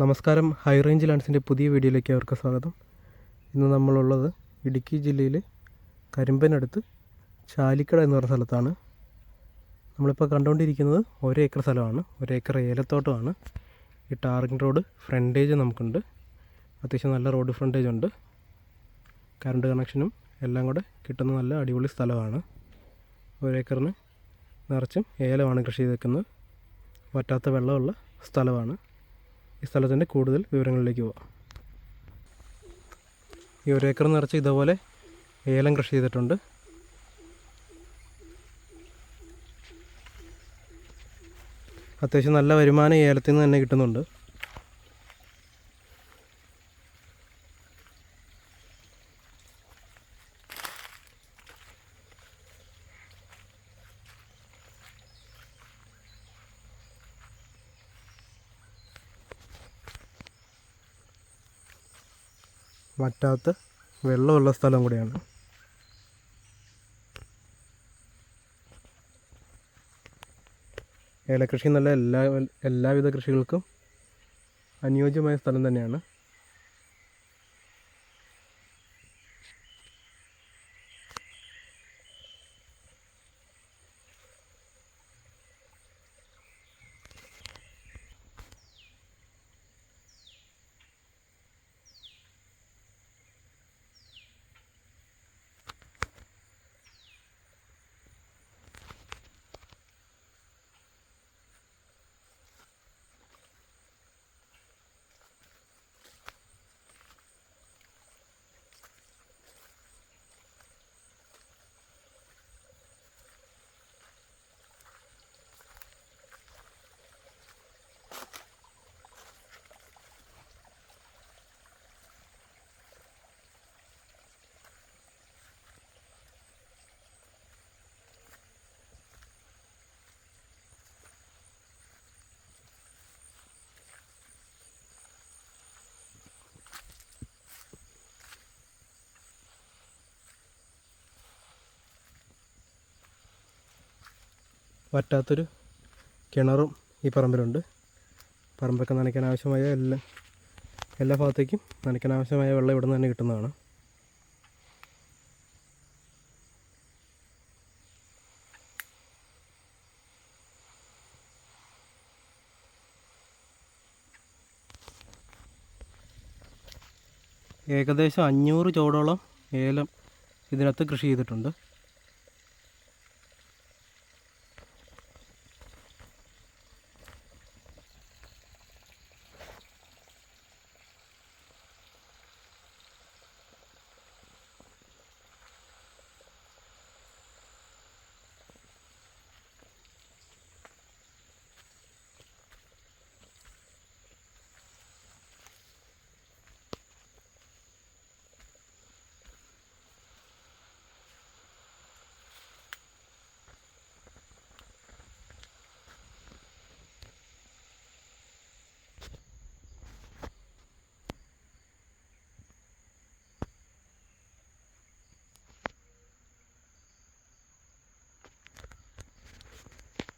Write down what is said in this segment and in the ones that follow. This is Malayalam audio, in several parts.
നമസ്കാരം. ഹൈ റേഞ്ച് ലാൻഡ്സിന്റെ പുതിയ വീഡിയോയിലേക്ക് അവർക്ക് സ്വാഗതം. ഇന്ന് നമ്മളുള്ളത് ഇടുക്കി ജില്ലയിൽ കരിമ്പനടുത്ത് ചാലിക്കട എന്ന് പറഞ്ഞ സ്ഥലത്താണ്. നമ്മളിപ്പോൾ കണ്ടുകൊണ്ടിരിക്കുന്നത് ഒരു ഏക്കർ സ്ഥലമാണ്. ഒരു ഏക്കർ ഏലത്തോട്ടമാണ്. ഈ ടാറിംഗ് റോഡ് ഫ്രണ്ടേജ് നമുക്കുണ്ട്. അത്യാവശ്യം നല്ല റോഡ് ഫ്രണ്ടേജ് ഉണ്ട്. കറണ്ട് കണക്ഷനും എല്ലാം കൂടെ കിട്ടുന്ന നല്ല അടിപൊളി സ്ഥലമാണ്. ഒരേക്കറിന് നിറച്ചും ഏലമാണ് കൃഷി ചെയ്തേക്കുന്നത്. വറ്റാത്ത വെള്ളമുള്ള സ്ഥലമാണ്. ഈ സ്ഥലത്തിന്റെ കൂടുതൽ വിവരങ്ങളിലേക്ക് പോവാം. ഈ ഒരേക്കർ നിറച്ച് ഇതുപോലെ ഏലം കൃഷി ചെയ്തിട്ടുണ്ട്. അത്യാവശ്യം നല്ല വരുമാനം ഏലത്തിൽ നിന്ന് തന്നെ കിട്ടുന്നുണ്ട്. വറ്റാത്ത വെള്ളമുള്ള സ്ഥലം കൂടിയാണ്. ഏലക്കൃഷി എന്നുള്ള എല്ലാ എല്ലാവിധ കൃഷികൾക്കും അനുയോജ്യമായ സ്ഥലം തന്നെയാണ്. വറ്റാത്തൊരു കിണറും ഈ പറമ്പിലുണ്ട്. പറമ്പൊക്കെ നനയ്ക്കാൻ ആവശ്യമായ എല്ലാ എല്ലാ ഭാഗത്തേക്കും നനയ്ക്കാൻ ആവശ്യമായ വെള്ളം ഇവിടെ നിന്ന് തന്നെ കിട്ടുന്നതാണ്. ഏകദേശം അഞ്ഞൂറ് ചോടോളം ഏലം ഇതിനകത്ത് കൃഷി ചെയ്തിട്ടുണ്ട്.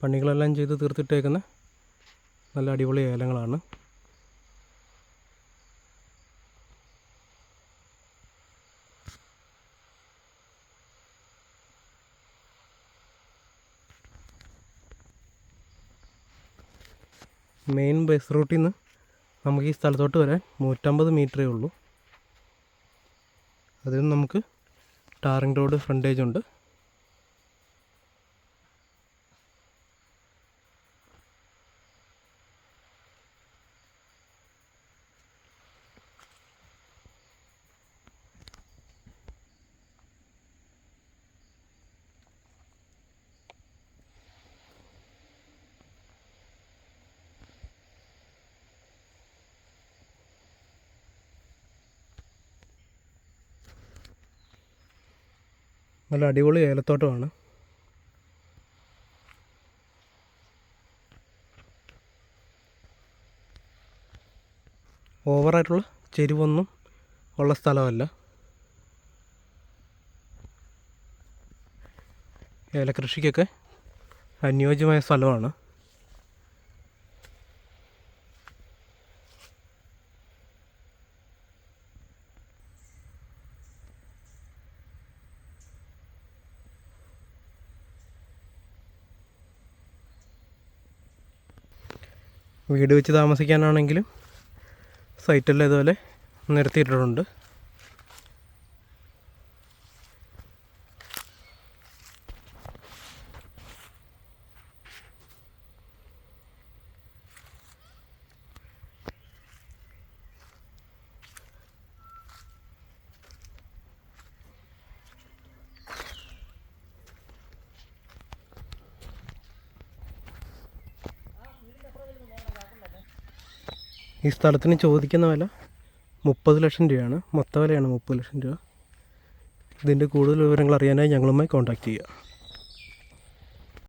പണികളെല്ലാം ചെയ്ത് തീർത്തിട്ടേക്കുന്ന. നല്ല അടിപൊളി ഏലങ്ങളാണ്. മെയിൻ ബസ് റൂട്ടിൽ നിന്ന് നമുക്ക് ഈ സ്ഥലത്തോട്ട് വരാൻ നൂറ്റമ്പത് മീറ്ററേ ഉള്ളൂ. അതിൽ നമുക്ക് ടാറിംഗ് റോഡ് ഫ്രണ്ടേജ് ഉണ്ട്. നല്ല അടിപൊളി ഏലത്തോട്ടമാണ്. ഓവറായിട്ടുള്ള ചെരുവൊന്നും ഉള്ള സ്ഥലമല്ല. ഏലകൃഷിക്കൊക്കെ അനുയോജ്യമായ സ്ഥലമാണ്. വീട് വെച്ച് താമസിക്കാനാണെങ്കിലും സൈറ്റെല്ലാം ഇതുപോലെ നിരത്തിയിട്ടിട്ടുണ്ട് ഈ സ്ഥലത്തിന് ചോദിക്കുന്ന വില മുപ്പത് ലക്ഷം രൂപയാണ്. മൊത്ത വിലയാണ് മുപ്പത് ലക്ഷം രൂപ. ഇതിന്റെ കൂടുതൽ വിവരങ്ങൾ അറിയാനായി ഞങ്ങളുമായി കോൺടാക്റ്റ് ചെയ്യുക.